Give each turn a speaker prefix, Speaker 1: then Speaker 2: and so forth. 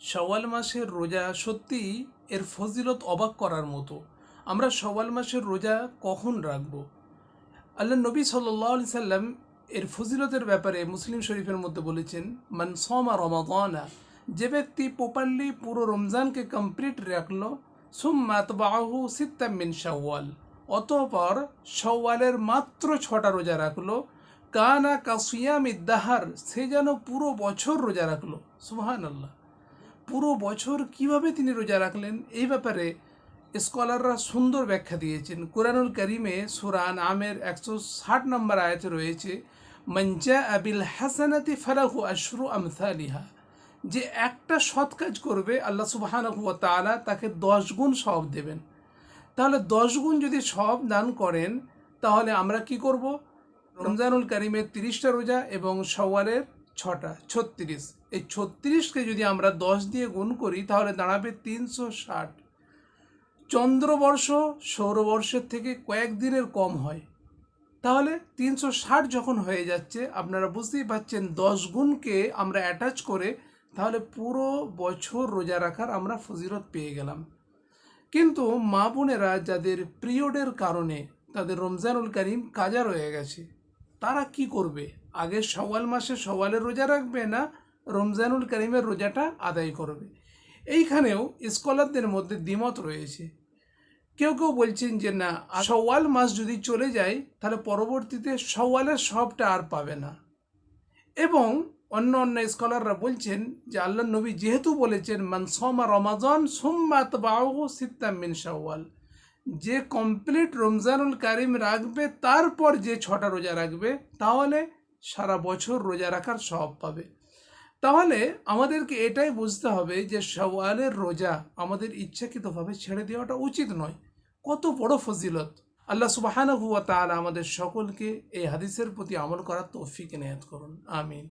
Speaker 1: সওয়াল মাসের রোজা সত্যিই এর ফজিলত অবাক করার মতো। আমরা সওয়াল মাসের রোজা কখন রাখব? আল্লাহ নবী সাল্লাহ আলি সাল্লাম এর ফজিলতের ব্যাপারে মুসলিম শরীফের মধ্যে বলেছেন, মান সমা রমাদানা, যে ব্যক্তি প্রপারলি পুরো রমজানকে কমপ্লিট রাখল সুম্মাত বাহু সিত্তামিন শাওয়াল, অতঃপর সওয়ালের মাত্র ছটা রোজা রাখল, কানা কাসিয়াম ইদ্দাহার সে যেন পুরো বছর রোজা রাখল। সুহান আল্লাহ পুরো বছর কীভাবে তিনি রোজা রাখলেন, এই ব্যাপারে স্কলাররা সুন্দর ব্যাখ্যা দিয়েছেন। কোরআনুল করিমে সুরান আমের একশো ষাট নম্বর আয়াতে রয়েছে মঞ্জা আবিল হাসানাতি ফালাহু আশরু আমসালিহা যে একটা সৎ কাজ করবে, আল্লাহ সুবাহানহু তাআলা তাকে দশ গুণ সব দেবেন। তাহলে দশ গুণ যদি সব দান করেন, তাহলে আমরা কি করব? রমজানুল করিমের তিরিশটা রোজা এবং সওয়ালের ছটা, ছত্রিশ। এই ছত্রিশকে যদি আমরা দশ দিয়ে গুণ করি, তাহলে দাঁড়াবে তিনশো ষাট। চন্দ্রবর্ষ সৌরবর্ষের থেকে কয়েকদিনের কম হয়। তাহলে তিনশো ষাট যখন হয়ে যাচ্ছে, আপনারা বুঝতেই পাচ্ছেন দশ গুণকে আমরা অ্যাটাচ করে, তাহলে পুরো বছর রোজা রাখার আমরা ফজিলত পেয়ে গেলাম। কিন্তু মা বোনেরা যাদের পিরিয়ডের কারণে, তাদের রমজানুল করিম কাজা রয়ে গেছে। তারা কি করবে? আগে সওয়াল মাসে সওয়ালের রোজা রাখবে না রমজানুল করিমের রোজাটা আদায় করবে? এইখানেও স্কলারদের মধ্যে দ্বিমত রয়েছে। কেউ কেউ বলছেন যে, না সওয়াল মাস যদি চলে যায়, তাহলে পরবর্তীতে সওয়ালের সবটা আর পাবে না। এবং অন্য অন্য স্কলাররা বলছেন যে আল্লাহ নবী যেহেতু বলেছেন মানসমা রমাজন সোমবাত বাহু সিত্তামিন সওয়াল যে কমপ্লিট রমজানুল কারিম রাখবে, তারপর যে ছটা রোজা রাখবে, তাহলে সারা বছর রোজা রাখার সব পাবে। তাহলে আমাদেরকে এটাই বুঝতে হবে যে সওয়ালের রোজা আমাদের ইচ্ছাকৃতভাবে ছেড়ে দেওয়াটা উচিত নয়। কত বড় ফজিলত। আল্লাহ সুবাহানা হুয়া তাহলে আমাদের সকলকে এই হাদিসের প্রতি আমল করার তৌফিক নেয়াত করুন। আমিন।